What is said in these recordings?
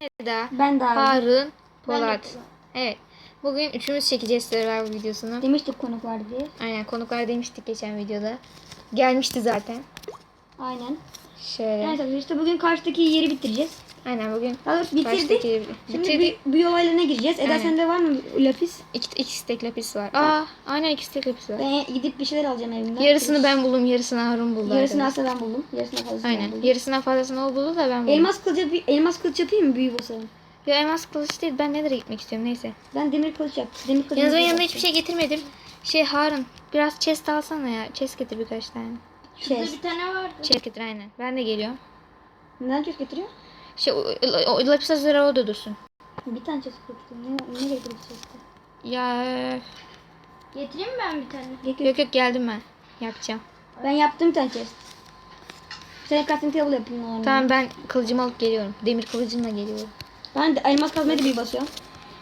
Eda, Ben de. Harun, Polat. Polat. Evet. Bugün üçümüz çekeceğiz Survivor videosunu. Demiştik konuk var diye. Aynen konuklar demiştik geçen videoda. Gelmişti zaten. Aynen. Şöyle. Neyse işte bugün karşıdaki yeri bitireceğiz. Aynen bugün Daha doğrusu bitirdik. Şimdi bitirdik. bir, bir olaylarına gireceğiz. Eda Aynen. sende var mı lapis? İki, iki stek lapis var. Aa, aynen iki stek lapis var. Ben gidip bir şeyler alacağım evimden. Yarısını ben buldum, yarısını Harun buldu. Yarısını aslında ben buldum. Yarısını fazlasını ben Aynen. buldum. Yarısından fazlasını o buldu da ben buldum. Elmas kılıç, yapayım, elmas kılıç yapayım mı büyü basalım? Ya elmas kılıç değil. Ben nereye gitmek istiyorum neyse. Ben demir kılıç yap. Demir kılıç. Yalnız ben yanımda hiçbir şey getirmedim. Şey Harun biraz chest alsana ya. Chest getir birkaç tane. şey. Bir tane vardı. Chest getir aynen. Ben de geliyorum. Neden çok getiriyor? Şey o, o, lapis lazuli orada dursun. Bir tane çeşit getiriyor. Ne, ne getiriyor çeşit? Ya Getireyim mi ben bir tane? Getir. yok yok geldim ben. Yapacağım. Ben yaptım bir tane çeşit. Bir tane crafting table yapayım ona. Tamam ben kılıcımı alıp geliyorum. Demir kılıcımla geliyorum. Ben de elmas kazmaya da bir basıyorum.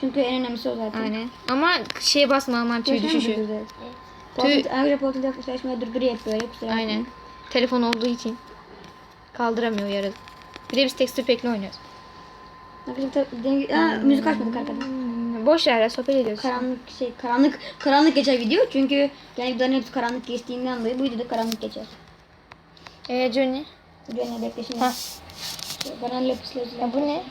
Çünkü en önemlisi o zaten. Aynen. Ama şeye basma aman tüy mi düşüşü. durdurdu? Tüy- Portal, ayrıca portal yaklaşmaya durduruyor hep böyle. Kusura bakmayın. Aynen. Telefon olduğu için kaldıramıyor yarın. Bir de biz tekstür pekli oynuyoruz. Arkadaşlar denge- Aa, müzik açmadık arkadan. Hmm, boş ya sohbet ediyoruz. Karanlık şey karanlık karanlık geçer video çünkü yani videoların hepsi karanlık geçtiğinden dolayı bu videoda karanlık geçer. Eee Johnny. Videonun bekle şimdi. Hah. Bana lapisle Ya bu ne?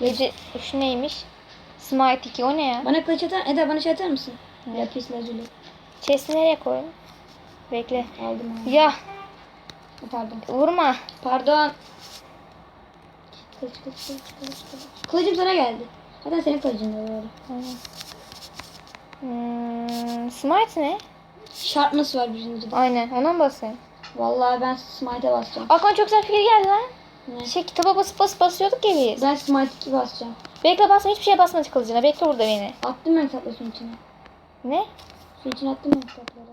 Gece şu neymiş? Smite 2 o ne ya? Bana kılıç atar, Eda bana şey atar mısın? Lapis lazuli. Chest'i nereye koydun? Bekle. Aldım abi. Ya Pardon. vurma. Pardon. Kılıç kılıç kılıç kılıç kılıç. Kılıcım sana geldi. Zaten senin kılıcın da böyle. Hmm, smite ne? Sharpness var birincide. Aynen ona mı basayım? Vallahi ben Smite'e basacağım. Aklıma çok güzel fikir geldi lan. Ne? Şey kitaba basıp basıp basıyorduk ya biz. Ben Smite 2 basacağım. Bekle basma hiçbir şeye basma kılıcına. Bekle burada beni. Attım ben kitapları suyun içine. Ne? Su içine attım ben kitapları.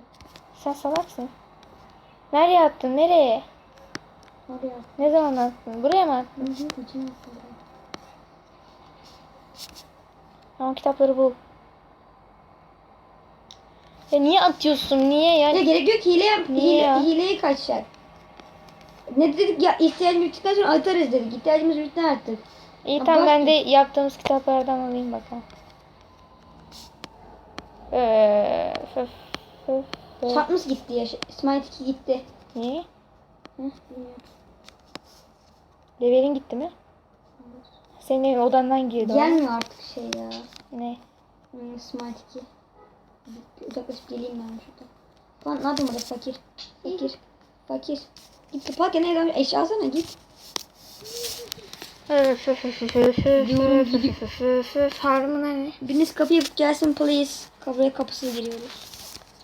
Sen salaksın. Nereye attın? Nereye? Oraya Ne zaman attın? Buraya mı attın? Hı hı, içine attım. Tamam kitapları bul. Ya niye atıyorsun? Niye ya? Ya gerek yok hile yap. Niye Hile, ya? hileye kaçacak. Ne dedik ya ihtiyacımız bittikten sonra atarız dedik. İhtiyacımız bitti artık. İyi Ya tamam ben de yaptığımız kitaplardan alayım bakalım. Ee, föf, föf, Evet. Çarpmış gitti ya. İsmail 2 gitti. Niye? Hı, bilmiyorum. Levelin gitti mi? Hayır. Senin odandan girdi. Gelmiyor o. artık şey ya. Ne? Hmm, İsmail 2. Uzaklaşıp geleyim ben şuradan. Lan ne yapayım burada fakir. Fakir. Fakir. Gitti park ne yapayım? Eşya alsana git. Diyorum. Farmına ne? Biriniz kapıyı yapıp gelsin please. Kapıya kapısız giriyoruz.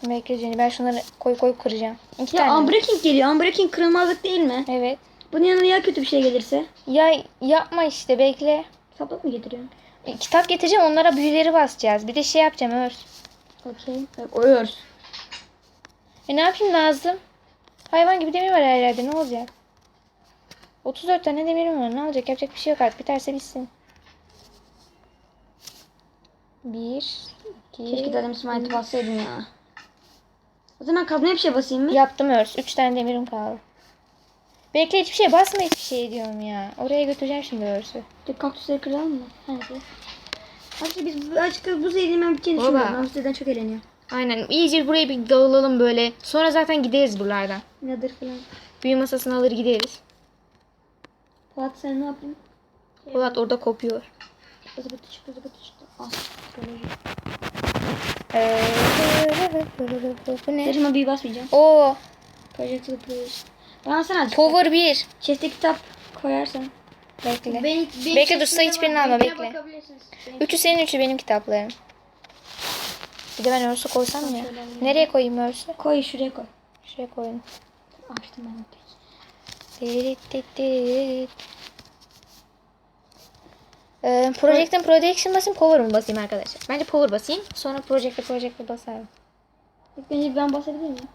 Bekle Jenny ben şunları koy koy kıracağım. İki Ya tane. unbreaking geliyor. Unbreaking kırılmazlık değil mi? Evet. Bunun yanına ya kötü bir şey gelirse? Ya yapma işte bekle. Saplık mı getiriyorsun? E, kitap getireceğim onlara büyüleri basacağız. Bir de şey yapacağım örs. Okey. Oyuyoruz. E ne yapayım lazım? Hayvan gibi demir var her yerde ne olacak? 34 tane demirim var ne olacak yapacak bir şey yok artık biterse bitsin. 1 2 Keşke dedim Smite'ı bassaydım ya. O zaman kabloya bir şey basayım mı? Yaptım örs. 3 tane demirim kaldı. Bekle hiçbir şey basma hiçbir şey diyorum ya. Oraya götüreceğim şimdi örsü. Bir kaktüsleri kıralım mı? Hadi. Hadi biz bu- açık bu serinin ben biteceğini Baba. düşünmüyorum. Ben bu çok eğleniyorum. Aynen iyice buraya bir dağılalım böyle. Sonra zaten gideriz buralardan. Nedir falan. Büyü masasını alır gideriz. Polat sen ne yapayım? Polat orada kopuyor. Kızı batı çıktı, kızı batı çıktı. Ah. psikoloji. Ee, bu ne? Serime bir basmayacağım. Oo, Projectile Plus. Bana sen azıcık. Power 1. Chest'e kitap koyarsan. Bekle. Benim, benim Bekle, dur, sesime hiçbirini alma, bekle. Üçü senin üçü benim kitaplarım. Bir de ben örsü koysam ya. Nereye koyayım örsü? Koy şuraya koy. Şuraya koyayım. Açtım ben peki. Ee, Project'in Projection basayım, Power mı basayım arkadaşlar? Bence Power basayım. Sonra Project'e Project'e basarım. İlk önce ben basabilir miyim?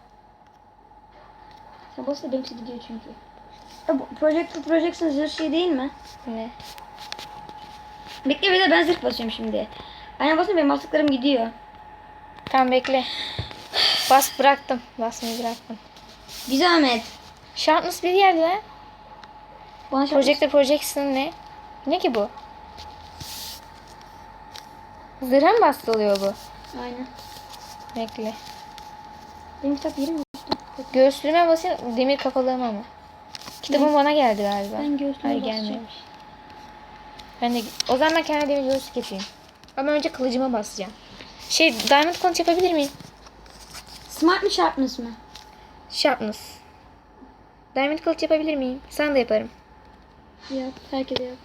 Sen basla benimki gidiyor çünkü. Ya bu Projectile Projection zırh şey değil mi? Ne? Bekle bir de ben zırh basıyorum şimdi. Aynen basınca benim bastıklarım gidiyor. Tamam bekle. Bas bıraktım. Basmayı bıraktım. Bir zahmet. Sharpness bir yerde. Bana şart Projector Projection ne? Ne ki bu? Zırha mı bastırılıyor bu? Aynen. Bekle. Benim kitap yerim. Göğüslüğüme basayım demir kafalığıma mı? Kitabım bana geldi galiba. Ben göğsüme Hayır gelmemiş. Ben de o zaman ben kendi demir göğüslük yapayım. Ama önce kılıcıma basacağım. Şey diamond kılıç yapabilir miyim? Smart mı sharpness mı? Sharpness. Diamond kılıç yapabilir miyim? Sana da yaparım. Yap. Herkese yap.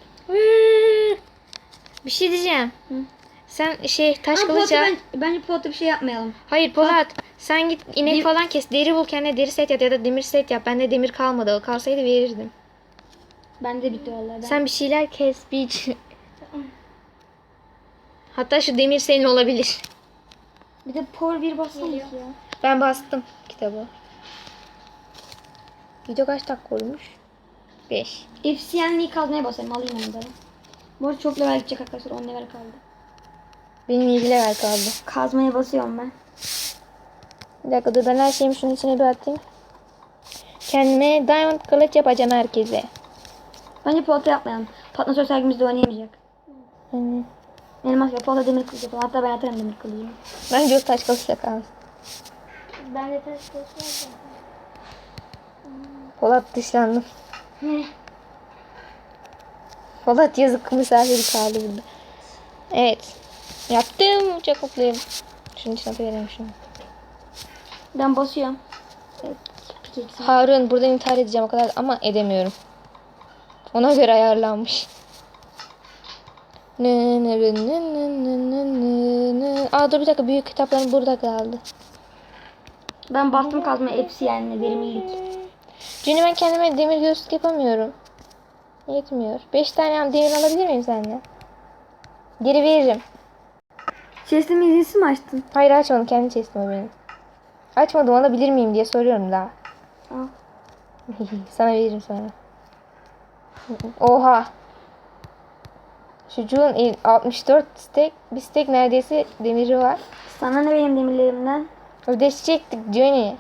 Bir şey diyeceğim. Hı. Sen şey taş Ama Polat'a ben, bence Polat'a bir şey yapmayalım. Hayır Polat. Sen git inek Bir- falan kes. Deri bul kendine deri set yap ya da demir set yap. Bende demir kalmadı. O kalsaydı verirdim. Bende bitti vallahi. Ben... Sen bir şeyler kes. Bir... Hatta şu demir senin olabilir. Bir de por bir basalım ya. Ben bastım kitabı. Video kaç dakika olmuş? 5. Efsiyenliği kazmaya basarım. Alayım onu da. Bu arada çok level gidecek arkadaşlar. 10 level kaldı. Benim 7 level kaldı. Kazmaya basıyorum ben. Bir dakika dur ben her şeyimi şunun içine bir atayım. Kendime diamond kılıç yapacağım herkese. Bence Polat'a yapmayalım. Patnosör sergimizde oynayamayacak. Yani, Elmas yap. Polat'a demir kılıç yapalım. Hatta ben atarım demir kılıcını. bence o taş kılıçla kalsın. Ben de taş kılıç var Polat dışlandım. Polat yazık misafiri kaldı burada. Evet. Yaptım çok mutluyum. Şunun içine koyalım şunu. Ben basıyorum. Evet. Harun buradan intihar edeceğim o kadar ama edemiyorum. Ona göre ayarlanmış. Ne ne ne ne ne ne ne ne. Aa dur bir dakika büyük kitaplarım burada kaldı. Ben bastım kazma hepsi yani benim iyilik. Çünkü ben kendime demir gözlük yapamıyorum. Yetmiyor. 5 tane demir alabilir miyim senden? Geri veririm. Chest'in izinsiz mi açtın? Hayır açmadım kendi chest'im o benim. Açmadım alabilir miyim diye soruyorum daha. Al. Sana veririm sonra. Oha. Çocuğun el- 64 stek, bir stek neredeyse demiri var. Sana ne benim demirlerimden? Ödeşecektik Johnny.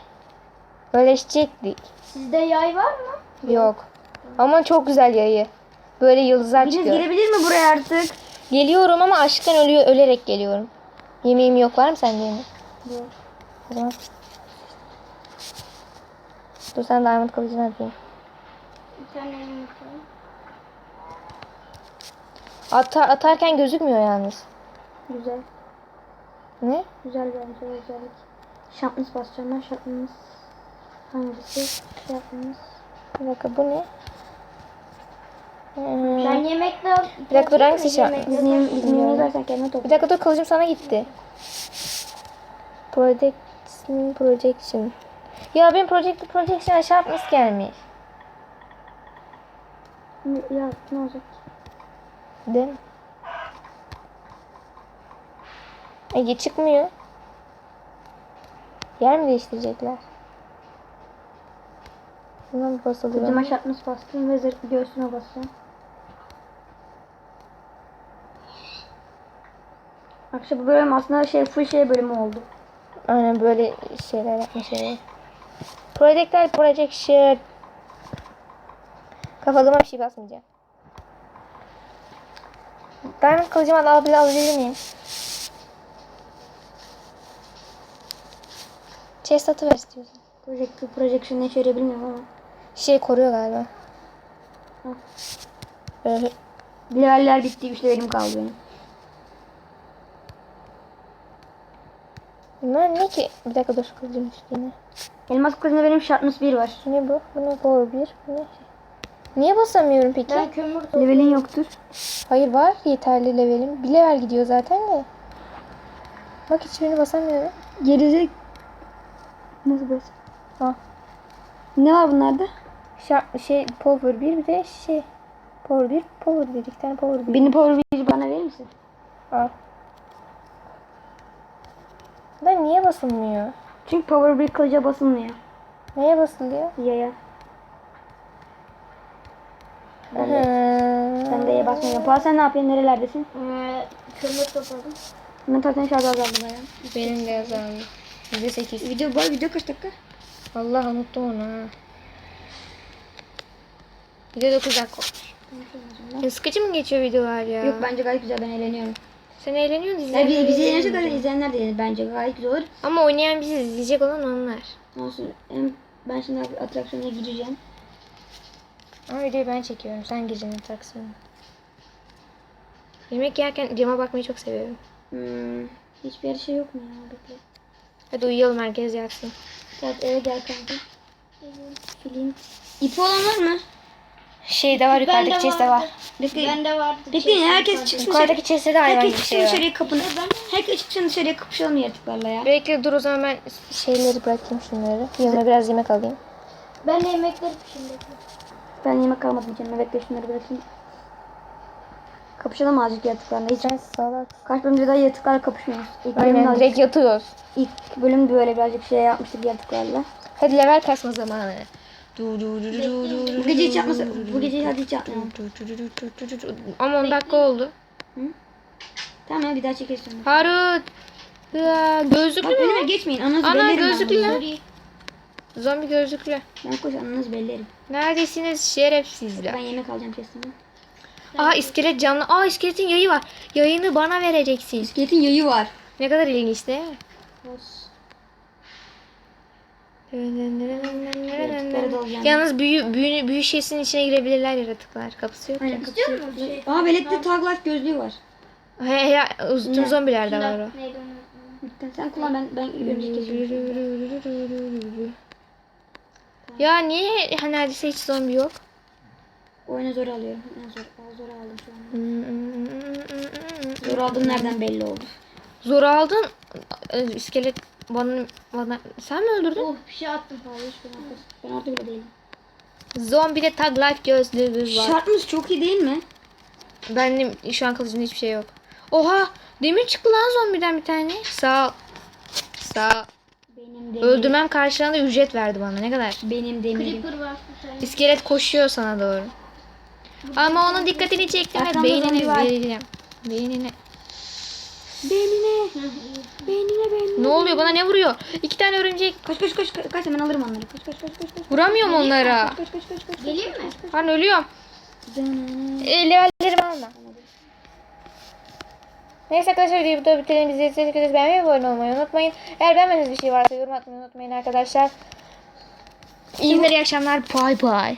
Öleşecektik. Sizde yay var mı? Yok. Ama çok güzel yayı. Böyle yıldızlar Biriniz çıkıyor. gelebilir mi buraya artık? Geliyorum ama açlıktan ölüyor, ölerek geliyorum. Yemeğim yok. Var mı sende yemek? Yok. O zaman. Dur sen diamond kılıcını atayım. Bir tane yumurta. Ata- atarken gözükmüyor yalnız. Güzel. Ne? Güzel bence özellik. Şapnız basacağım ben şapnız. Hangisi? Şapnız. Bir dakika bu ne? Hmm. Ben yemekle. Bir dakika dur hangisi şey yemeğimizi Bilmiyorum. versen kendine Bir dakika dur kılıcım sana gitti. Projection, projection. Ya benim project projection aşağı atmış gelmiş. Ya ne olacak? Değil mi? Ege çıkmıyor. Yer mi değiştirecekler? Buna mı basılıyor? Kocama şapnız bastım ve zırh göğsüme basacağım. Arkadaşlar bu bölüm aslında şey full şey bölümü oldu. Aynen böyle şeyler yapmış evet. Projectile projection. Kafalıma bir şey basmayacağım. Diamond kılıcımı al alabilir, alabilir miyim? Chest atıver istiyorsan. Project, projection ne yarıyor bilmiyorum ama. Şey koruyor galiba. Hı. Böyle Leveller bitti. 3 levelim kaldı benim. Bunlar ne ki? Bir dakika dur kılıcım üstüne. Elmas kılıcında benim şartnız 1 var. Ne bu? Bu ne? Power 1. Bu ne? Niye basamıyorum peki? Ben kömür. Levelin yoktur. Hayır var yeterli levelim. Bir level gidiyor zaten de. Bak hiçbirini basamıyorum. Gerizek. Nasıl bas? Ha. Ne var bunlarda? Şa- şey power 1 bir de şey power 1 power 1 iki tane power 1 Beni power 1 bana verir misin? al. Da niye basılmıyor? Çünkü power 1 kılıca basılmıyor. Neye basılıyor? Yaya. Ben de, ben de Y'ye basmıyorum. Polat sen ne yapıyorsun? Nerelerdesin? Ee, kömür topladım. Ben zaten şarj azaldı bayağı. Benim de yazarım. %8. Video, bu arada video kaç dakika? Allah unuttum onu ha. Video 9 dakika olmuş. Sıkıcı mı geçiyor videolar ya? Yok bence gayet güzel ben eğleniyorum. Sen eğleniyorsun Ya izleyen. biz, bizi eğlenecek kadar izleyenler de eğlenir bence gayet güzel olur. Ama oynayan bizi izleyecek olan onlar. Olsun. Hem ben şimdi atraksiyona gireceğim. Ama videoyu ben çekiyorum. Sen gireceksin atraksiyona. Yemek yerken cama bakmayı çok seviyorum. Hmm, hiçbir şey yok mu ya? Bekle. Hadi uyuyalım herkes yatsın. Gel eve gel kanka. Filin. İpi olan var mı? Şey de var yukarıdaki chest'te var. Bekle. Bende vardı. Bekleyin herkes çıksın. Yukarıdaki chest'te de hayvan Herkes çıksın şey var. dışarıya kapını. Herkes çıksın dışarıya kapışalım yaratıklarla ya. Bekle dur o zaman ben şeyleri bırakayım şunları. Yanıma biraz yemek alayım. Ben de yemekleri pişirdim. Ben yemek almadım canım. Bekle şunları bırakayım. Kapışalım azıcık yaratıklarla. Hiç Sen salak. kaç bölümde daha yaratıklarla kapışmıyoruz. İlk bölümde, Aynen azıcık- direkt yatıyoruz. ilk bölüm böyle birazcık şey yapmıştık yaratıklarla. Hadi level kasma zamanı. Du du du du du du Bu gece hiç yapmasa, bu gece hadi hiç yapmayalım. Ama 10 dakika oldu. Tamam ya bir daha çekeriz sonra. Harut. Ya, gözlüklü Bak önüme mü? geçmeyin. Ananızı Ana, bellerim gözlüklü lan. Zombi gözlüklü. Ben koş ananızı bellerim. Neredesiniz şerefsizler? Ben yemek alacağım chest'ime. Aa iskelet canlı. Aa iskeletin yayı var. Yayını bana vereceksin. İskeletin yayı var. Ne kadar ilginç değil mi? Dalacağım. Yalnız büyü, büyü, büyü şeysinin içine girebilirler yaratıklar. Kapısı yok. Aynen kapısı. musun şey? Aa veletli tag life gözlüğü var. He he uzun zombiler de var o. Sen kullan ben ben. Ya niye ha, neredeyse hiç zombi yok? Oyunu zor alıyorum. En zor, zor aldım şu an. Zor aldım nereden belli oldu. Zor aldın. Ee, İskelet bana, bana sen mi öldürdün? Oh bir şey attım falan. Ben orada bile değilim. Zombi de tag life gözlüğü var. Şartımız çok iyi değil mi? Benim şu an kılıcımda hiçbir şey yok. Oha demir çıktı lan zombiden bir tane. Sağ ol. Sağ ol. Benim de Öldürmem karşılığında ücret verdi bana. Ne kadar? benim demirim. Creeper var bir tane. İskelet koşuyor sana doğru. Ama onun dikkatini çektim ve beynini vereceğim. Beynine. Beynine. Beynine beynine. Ne oluyor bana ne vuruyor? İki tane örümcek. Kaç kaç kaç kaç kaç hemen alırım onları. Kaç kaç kaç kaç. Vuramıyorum onlara. Kaç kaç kaç kaç. Geleyim mi? Ben ölüyorum. Zın. E, levellerimi alma. Neyse arkadaşlar videoyu burada bitirelim. Bizi izlediğiniz için beğenmeyi ve abone olmayı unutmayın. Eğer beğenmediğiniz bir şey varsa yorum atmayı unutmayın arkadaşlar. İyi günler, iyi akşamlar. Bye bye.